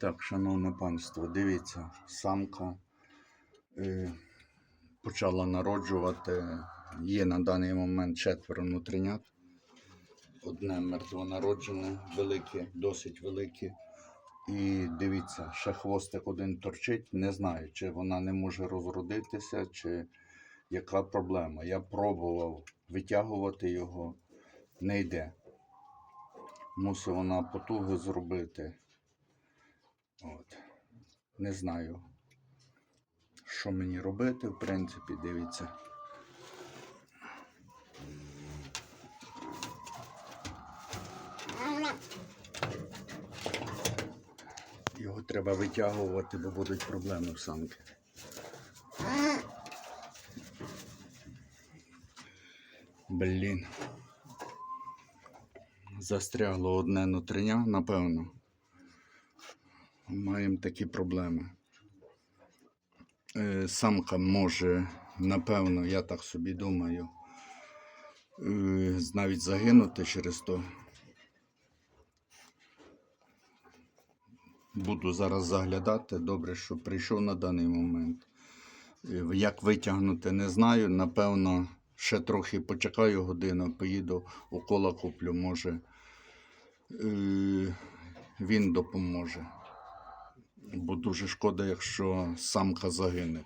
Так, шановне панство, дивіться, самка е, почала народжувати. Є на даний момент четверо внутрінят. Одне мертвонароджене, велике, досить велике. І дивіться, ще хвостик один торчить. Не знаю, чи вона не може розродитися, чи яка проблема. Я пробував витягувати його, не йде. Мусить вона потуги зробити. От. Не знаю, що мені робити, в принципі, дивіться. Його треба витягувати, бо будуть проблеми в самки. Блін. Застрягло одне нутриня, напевно. Маємо такі проблеми. Е, Самка може, напевно, я так собі думаю, е, навіть загинути через то. Буду зараз заглядати. Добре, що прийшов на даний момент. Е, Як витягнути, не знаю. Напевно, ще трохи почекаю годину, поїду укола куплю, може. Він допоможе. Бо дуже шкода, якщо самка загине.